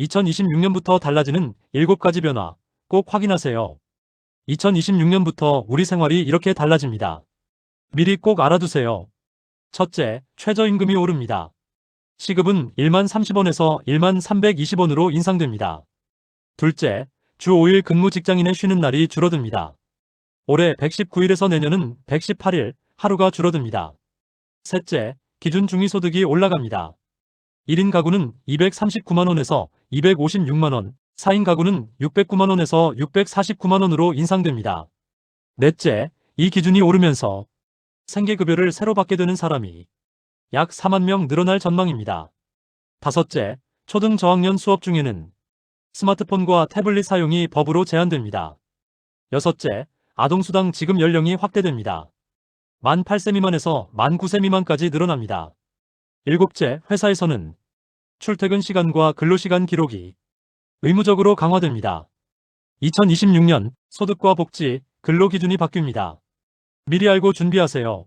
2026년부터 달라지는 7가지 변화 꼭 확인하세요. 2026년부터 우리 생활이 이렇게 달라집니다. 미리 꼭 알아두세요. 첫째, 최저임금이 오릅니다. 시급은 1만 30원에서 1만 320원으로 인상됩니다. 둘째, 주 5일 근무 직장인의 쉬는 날이 줄어듭니다. 올해 119일에서 내년은 118일, 하루가 줄어듭니다. 셋째, 기준 중위소득이 올라갑니다. 1인 가구는 239만원에서 256만원, 4인 가구는 609만원에서 649만원으로 인상됩니다. 넷째, 이 기준이 오르면서 생계급여를 새로 받게 되는 사람이 약 4만 명 늘어날 전망입니다. 다섯째, 초등 저학년 수업 중에는 스마트폰과 태블릿 사용이 법으로 제한됩니다. 여섯째, 아동수당 지급 연령이 확대됩니다. 만 8세 미만에서 만 9세 미만까지 늘어납니다. 일곱째, 회사에서는 출퇴근 시간과 근로시간 기록이 의무적으로 강화됩니다. 2026년 소득과 복지, 근로 기준이 바뀝니다. 미리 알고 준비하세요.